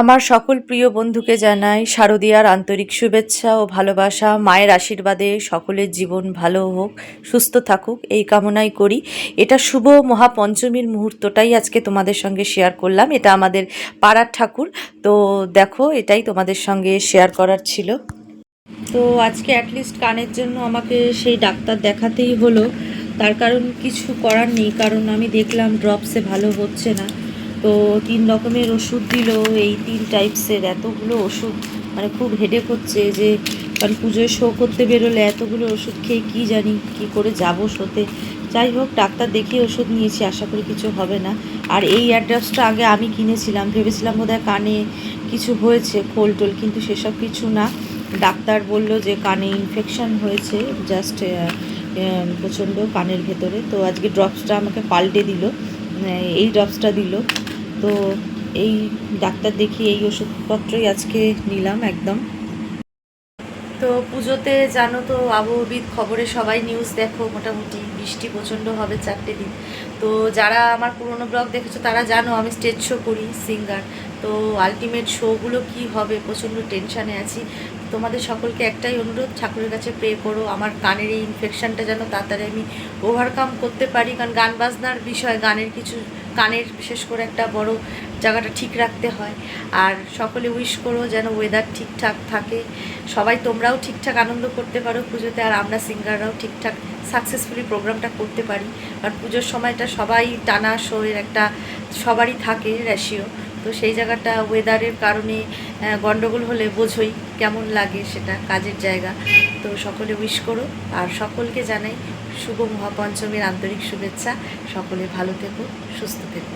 আমার সকল প্রিয় বন্ধুকে জানাই শারদীয়ার আন্তরিক শুভেচ্ছা ও ভালোবাসা। মায়ের আশীর্বাদে সকলের জীবন ভালো হোক, সুস্থ থাকুক, এই কামনাই করি। এটা শুভ মহাপঞ্চমীর মুহূর্তটাই আজকে তোমাদের সঙ্গে শেয়ার করলাম। এটা আমাদের পাড়ার ঠাকুর। তো দেখো, এটাই তোমাদের সঙ্গে শেয়ার করার ছিল। তো আজকে অ্যাটলিস্ট কানের জন্য আমাকে সেই ডাক্তার দেখাতেই হলো। তার কারণ কিছু করার নেই, কারণ আমি দেখলাম ড্রপসে ভালো হচ্ছে না। তো তিন রকমের ওষুধ দিল। এই তিন টাইপসের এতগুলো ওষুধ মানে খুব হেডেক হচ্ছে যে কারণ পুজোয় শো করতে বেরোলে এতগুলো ওষুধ খেয়ে কী জানি কি করে যাব শোতে। যাই হোক, ডাক্তার দেখিয়ে ওষুধ নিয়েছি, আশা করি কিছু হবে না। আর এই অ্যাড্রেসটা আগে আমি কিনেছিলাম, ভেবেছিলাম বোধহয় কানে কিছু হয়েছে খোল টোল, কিন্তু সেসব কিছু না। ডাক্তার বলল যে কানে ইনফেকশন হয়েছে জাস্ট প্রচণ্ড কানের ভেতরে। তো আজকে ড্রপসটা আমাকে পাল্টে দিল, এই ড্রপসটা দিল। তো এই ডাক্তার দেখিয়ে এই ওষুধপত্রই আজকে নিলাম একদম। তো পুজোতে জানো তো আবহবিদ খবরে সবাই নিউজ দেখো, মোটামুটি বৃষ্টি প্রচণ্ড হবে চারটে দিন। তো যারা আমার পুরনো ব্লগ দেখেছ তারা জানো আমি স্টেজ শো করি সিঙ্গার তো আলটিমেট শোগুলো কি হবে? প্রচণ্ড টেনশানে আছি। তোমাদের সকলকে একটাই অনুরোধ, ঠাকুরের কাছে প্রে করো। আমার কানের এই ইনফেকশানটা যেন তাড়াতাড়ি আমি ওভারকাম করতে পারি। কারণ গান বাজনার বিষয়, গানের কিছু কানের বিশেষ করে একটা বড় জায়গাটা ঠিক রাখতে হয়। আর সকলে উইশ করো যেন ওয়েদার ঠিকঠাক থাকে। সবাই তোমরাও ঠিকঠাক আনন্দ করতে পারো পুজোতে, আর আমরা সিঙ্গাররাও ঠিকঠাক সাকসেসফুলি প্রোগ্রামটা করতে পারি। কারণ পুজোর সময়টা সবাই টানা শোয়ের একটা, সবারই থাকে রেশিও তো সেই জায়গাটা ওয়েদারের কারণে গণ্ডগোল হলে বোঝই কেমন লাগে সেটা কাজের জায়গা। তো সকলে উইশ করো। আর সকলকে জানাই শুভ মহাপঞ্চমীর আন্তরিক শুভেচ্ছা। সকলে ভালো থেকো, সুস্থ থেকো।